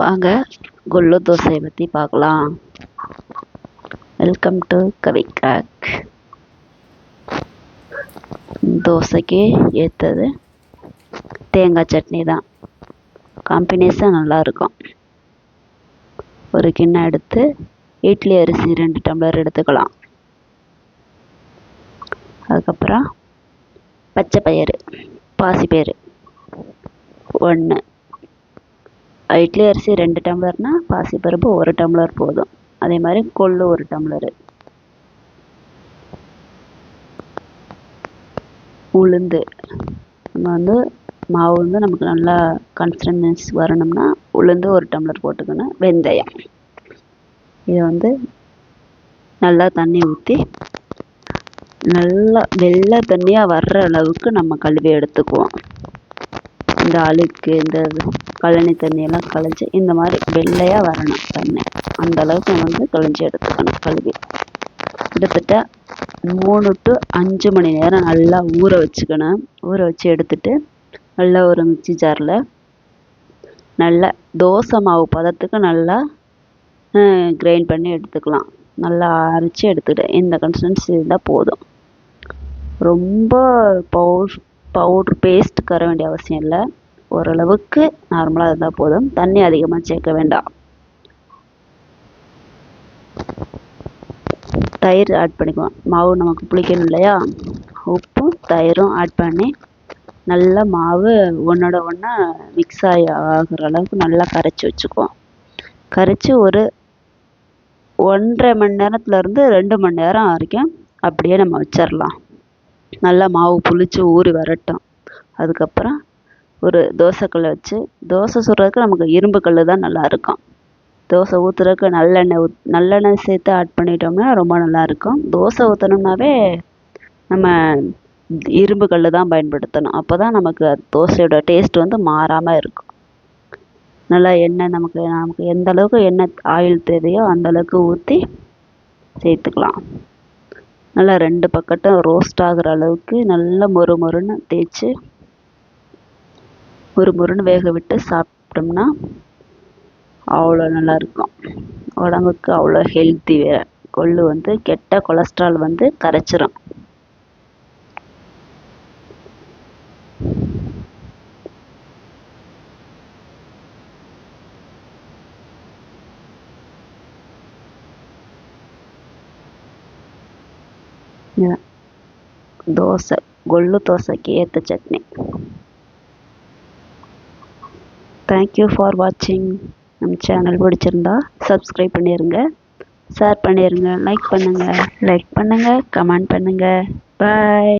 வாங்க. குல்லு தோசையை பற்றி பார்க்கலாம். வெல்கம் டு கவி கிராக் தோசைக்கு ஏற்றது தேங்காய் சட்னி தான். காம்பினேஷன் நல்லாயிருக்கும் ஒரு கிண்ணம் எடுத்து இட்லி அரிசி ரெண்டு டம்ளர் எடுத்துக்கலாம். அதுக்கப்புறம் பச்சை பயிறு பாசிப்பயிறு ஒன்று இட்லி அரிசி ரெண்டு டம்ளர்னால் பாசிப்பருப்பு ஒரு டம்ளர் போதும். அதே மாதிரி கொள்ளு ஒரு டம்ளரு. உளுந்து. நம்ம வந்து மாவு வந்து நமக்கு நல்லா கன்சிஸ்டன்ஸ் வரணும்னா உளுந்து ஒரு டம்ளர் போட்டுக்கணும். வெந்தயம். இதை வந்து நல்லா தண்ணி ஊற்றி நல்லா வெள்ளை தண்ணியாக வர்ற அளவுக்கு நம்ம கழுவி எடுத்துக்குவோம். இந்த அழுக்கு இந்த கழனி தண்ணியெல்லாம் கலைஞ்சி இந்த மாதிரி வெள்ளையாக வரணும் தண்ணி. அந்த அளவுக்கு வந்து களைஞ்சி எடுத்துக்கணும் கழுவி. கிட்டத்தட்ட மூணு டு அஞ்சு மணி நேரம் நல்லா ஊற வச்சுக்கணும். ஊற வச்சு எடுத்துட்டு நல்லா ஒரு மிக்சி ஜாரில் நல்லா தோசை மாவு பதத்துக்கு நல்லா கிரைண்ட் பண்ணி எடுத்துக்கலாம். நல்லா அரைச்சி எடுத்துக்கிட்டு இந்த கன்சிஸ்டன்சி இருந்தால் போதும். ரொம்ப பவுட் பவுட்ரு பேஸ்ட் கர வேண்டிய அவசியம் இல்லை. ஓரளவுக்கு நார்மலாக இருந்தால் போதும். தண்ணி அதிகமாக சேர்க்க வேண்டாம். தயிர் ஆட் பண்ணிக்குவோம். மாவு நமக்கு புளிக்கணும் இல்லையா? உப்பும் தயிரும் ஆட் பண்ணி நல்லா மாவு ஒன்றோட ஒன்றா மிக்ஸ் ஆகி ஆகிற அளவுக்கு நல்லா கரைச்சி வச்சுக்குவோம். கரைச்சி ஒரு ஒன்றரை மணி நேரத்துலேருந்து ரெண்டு மணி நேரம் வரைக்கும் அப்படியே நம்ம வச்சிடலாம் நல்லா மாவு புளித்து ஊறி வரட்டும். அதுக்கப்புறம் ஒரு தோசைக்கல்லை வச்சு தோசை சுடுறதுக்கு நமக்கு இரும்பு கல் தான் நல்லாயிருக்கும் தோசை ஊற்றுறதுக்கு நல்லெண்ணெய் ஊத் நல்லெண்ணெய் சேர்த்து ஆட் பண்ணிட்டோம்னா ரொம்ப நல்லாயிருக்கும் தோசை ஊற்றணும்னாவே நம்ம இரும்பு கல் தான் பயன்படுத்தணும். அப்போ தான் நமக்கு தோசையோட டேஸ்ட் வந்து மாறாமல் இருக்கும். நல்லா எண்ணெய் நமக்கு நமக்கு எந்த அளவுக்கு எண்ணெய் ஆயில் தேவையோ அந்த அளவுக்கு ஊற்றி சேர்த்துக்கலாம். நல்லா ரெண்டு பக்கட்டும் ரோஸ்ட் ஆகிற அளவுக்கு நல்லா மொறு மொறுன்னு தேய்ச்சி ஒரு மொறுன்னு வேக விட்டு சாப்பிட்டோம்னா அவ்வளோ நல்லாயிருக்கும் உடம்புக்கு அவ்வளோ ஹெல்த்தி வேறு கொள்ளு வந்து கெட்ட கொலஸ்ட்ரால் வந்து கரைச்சிரும். தோசை கொள்ளு தோசைக்கு ஏற்ற சட்னி தேங்க்யூ ஃபார் வாட்சிங் நம்ம சேனல் பிடிச்சிருந்தா சப்ஸ்கிரைப் பண்ணிடுங்க ஷேர் பண்ணிடுங்க லைக் பண்ணுங்கள் லைக் பண்ணுங்கள் கமெண்ட் பண்ணுங்கள் பாய்